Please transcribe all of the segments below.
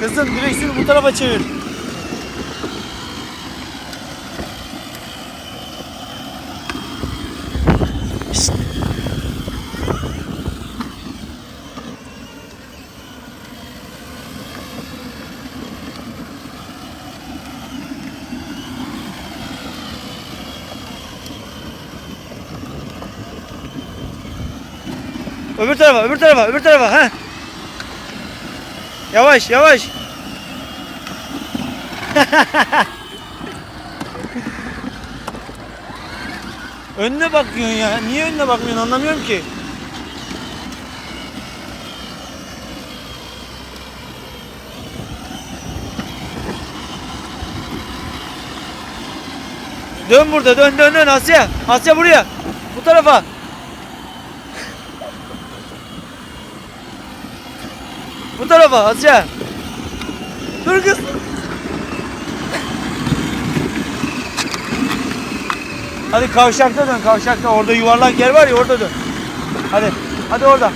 Kızım direksiyonu bu tarafa çevir. Şşt. Öbür tarafa, öbür tarafa, öbür tarafa. Ha. Yavaş, yavaş. Önüne bakıyorsun ya. Niye önüne bakmıyorsun anlamıyorum ki. Dön burada dön dön dön Asya. Asya buraya. Bu tarafa. Bu tarafa Asya. Dur kız. Hadi kavşakta dön kavşakta. Orada yuvarlak yer var ya orada dön. Hadi. Hadi orada.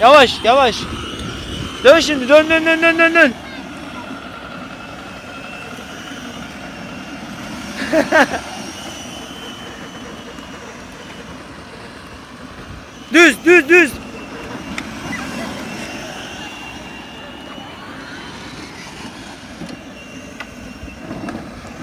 Yavaş yavaş. Dön şimdi dön dön dön dön dön dön. düz düz düz.